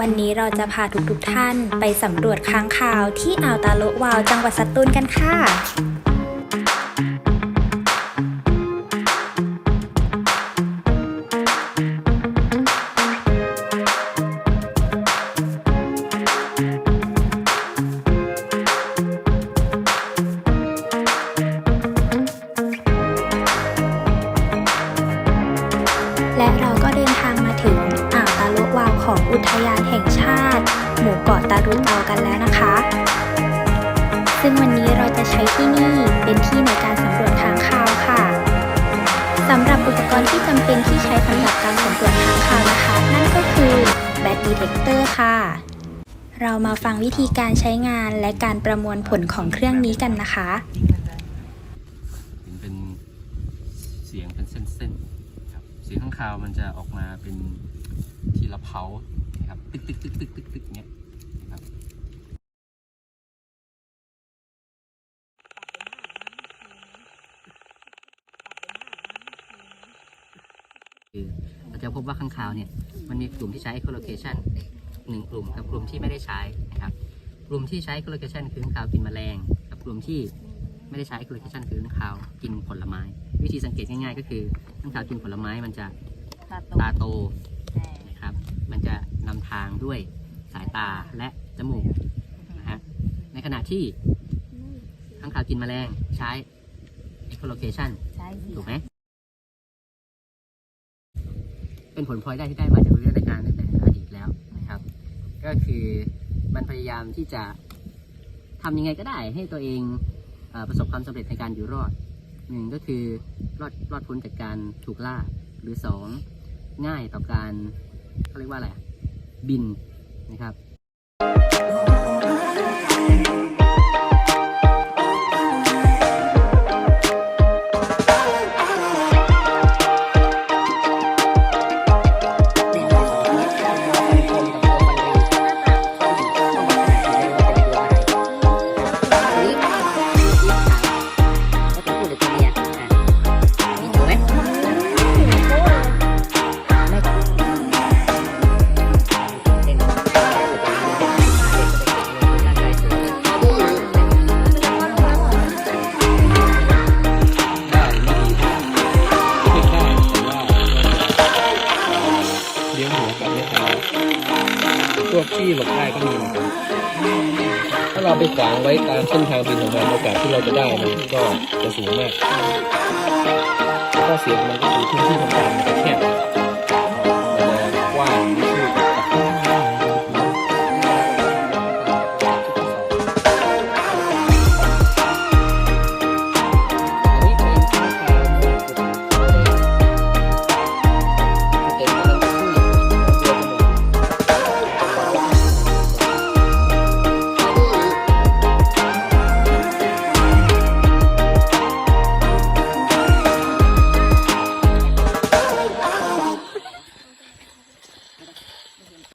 วันนี้เราจะพาทุกๆท่านไปสำรวจค้างคาวที่อ่าวตาโลวาวจังหวัดสตูลกันค่ะ เกาะตารุเตากันแล้วนะคะ ซึ่งวันนี้เราจะใช้ที่นี่เป็นที่ในการสำรวจค้างคาวค่ะสำหรับอุปกรณ์ที่จำเป็นที่ใช้สำหรับการสำรวจค้างคาวนะคะ นั่นก็คือแบตดีเทคเตอร์ค่ะ เรามาฟังวิธีการใช้งานและการประมวลผลของเครื่องนี้กันนะคะเห็นเป็นเสียงเป็นเส้นๆครับเสียงข้างคาวมันจะออกมาเป็นทีละเพานะครับ ตึกตึกตึกตึกตึกตึกเนี้ยนะครับ คือ เราจะพบว่าข้างคาวเนี่ยมันมีกลุ่มที่ใช้ echolocation หนึ่งกลุ่มกับกลุ่มที่ไม่ได้ใช้นะครับกลุ่มที่ใช้ echolocation คือข้างคาวกินแมลง กับกลุ่มที่ไม่ได้ใช้ echolocation คือข้างคาวกินผลไม้ วิธีสังเกตง่ายๆ ก็คือข้างคาวกินผลไม้มันจะตาโตตาโตนะครับมันจะนำทางด้วยสายตาและจมูกนะฮะในขณะที่ข้างคาวกินแมลงใช้ echolocation ใช่สิถูกไหม เป็นผลพลอยได้ที่ได้มาจากวิทยาการตั้งแต่อดีตแล้วนะครับ ก็คือมันพยายามที่จะทำยังไงก็ได้ให้ตัวเองอประสบความสำเร็จในการอยู่รอดหนึ่งก็คือรอดรอดพ้นจากการถูกล่า หรือสองง่ายต่อการเขาเรียกว่าอะไรอะบินนะครับ พวกที่หลบได้ก็มีนะครับถ้าเราไปขวางไว้ตามเส้นทางบินของมันโอกาสที่เราจะได้มันก็จะสูงมากข้อเสียของมันก็คือพื้นที่ทำการมันจะแคบ